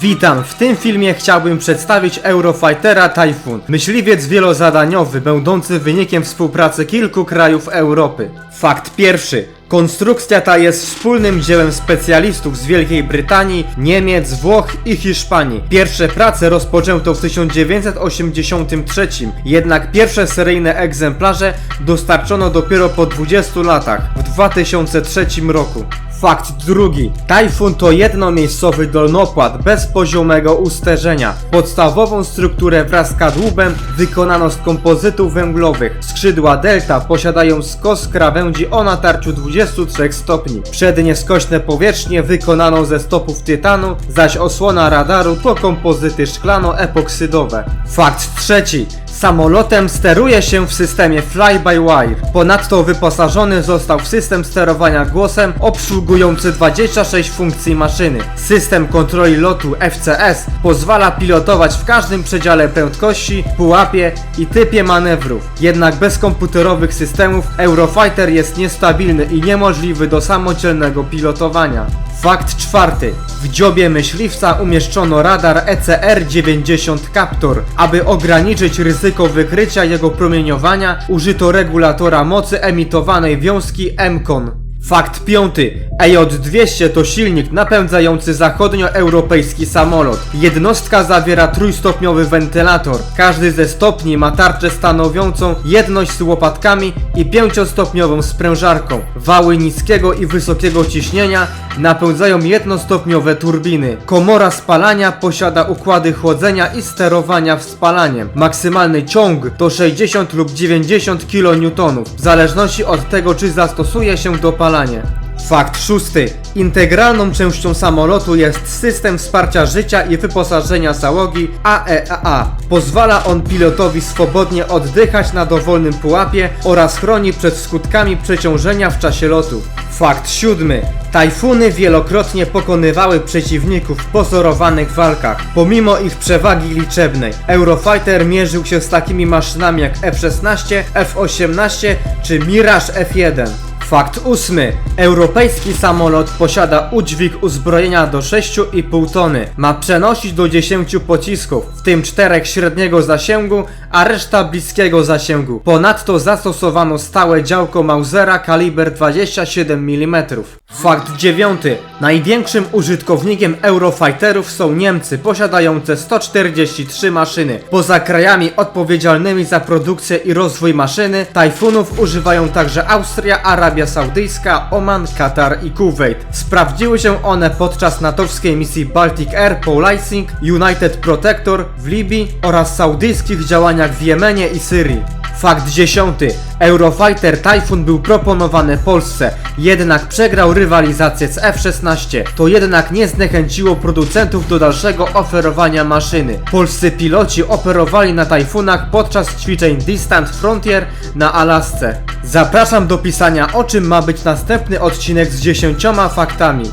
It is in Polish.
Witam, w tym filmie chciałbym przedstawić Eurofightera Typhoon, myśliwiec wielozadaniowy, będący wynikiem współpracy kilku krajów Europy. Fakt pierwszy. Konstrukcja ta jest wspólnym dziełem specjalistów z Wielkiej Brytanii, Niemiec, Włoch i Hiszpanii. Pierwsze prace rozpoczęto w 1983, jednak pierwsze seryjne egzemplarze dostarczono dopiero po 20 latach, w 2003 roku. Fakt drugi. Tajfun to jednomiejscowy dolnopłat bez poziomego usterzenia. Podstawową strukturę wraz z kadłubem wykonano z kompozytów węglowych. Skrzydła delta posiadają skos krawędzi o natarciu 23 stopni. Przednie skośne powierzchnie wykonano ze stopów tytanu, zaś osłona radaru to kompozyty szklano-epoksydowe. Fakt trzeci. Samolotem steruje się w systemie fly-by-wire. Ponadto wyposażony został w system sterowania głosem obsługujący 26 funkcji maszyny. System kontroli lotu FCS pozwala pilotować w każdym przedziale prędkości, pułapie i typie manewrów. Jednak bez komputerowych systemów Eurofighter jest niestabilny i niemożliwy do samodzielnego pilotowania. Fakt czwarty. W dziobie myśliwca umieszczono radar E ECR-90 Captor. Aby ograniczyć ryzyko wykrycia jego promieniowania, użyto regulatora mocy emitowanej wiązki MCON. Fakt piąty. EJ-200 to silnik napędzający zachodnioeuropejski samolot. Jednostka zawiera trójstopniowy wentylator. Każdy ze stopni ma tarczę stanowiącą jedność z łopatkami i pięciostopniową sprężarką. Wały niskiego i wysokiego ciśnienia napędzają jednostopniowe turbiny. Komora spalania posiada układy chłodzenia i sterowania wspalaniem. Maksymalny ciąg to 60 lub 90 kN, w zależności od tego czy zastosuje się Fakt szósty. Integralną częścią samolotu jest system wsparcia życia i wyposażenia załogi AEAA. Pozwala on pilotowi swobodnie oddychać na dowolnym pułapie oraz chroni przed skutkami przeciążenia w czasie lotu. Fakt siódmy. Tajfuny wielokrotnie pokonywały przeciwników w pozorowanych walkach, pomimo ich przewagi liczebnej. Eurofighter mierzył się z takimi maszynami jak F-16, F-18 czy Mirage F-1. Fakt ósmy. Europejski samolot posiada udźwig uzbrojenia do 6,5 tony. Ma przenosić do 10 pocisków, w tym 4 średniego zasięgu, a reszta bliskiego zasięgu. Ponadto zastosowano stałe działko Mausera kaliber 27 mm. Fakt dziewiąty. Największym użytkownikiem Eurofighterów są Niemcy, posiadające 143 maszyny. Poza krajami odpowiedzialnymi za produkcję i rozwój maszyny, tajfunów używają także Austria, Arabia Saudyjska, Oman, Katar i Kuwait. Sprawdziły się one podczas natowskiej misji Baltic Air Policing, United Protector w Libii oraz saudyjskich działaniach w Jemenie i Syrii. Fakt dziesiąty. Eurofighter Typhoon był proponowany Polsce, jednak przegrał rywalizację z F-16. To jednak nie zniechęciło producentów do dalszego oferowania maszyny. Polscy piloci operowali na Typhoonach podczas ćwiczeń Distant Frontier na Alasce. Zapraszam do pisania o czym ma być następny odcinek z 10 faktami.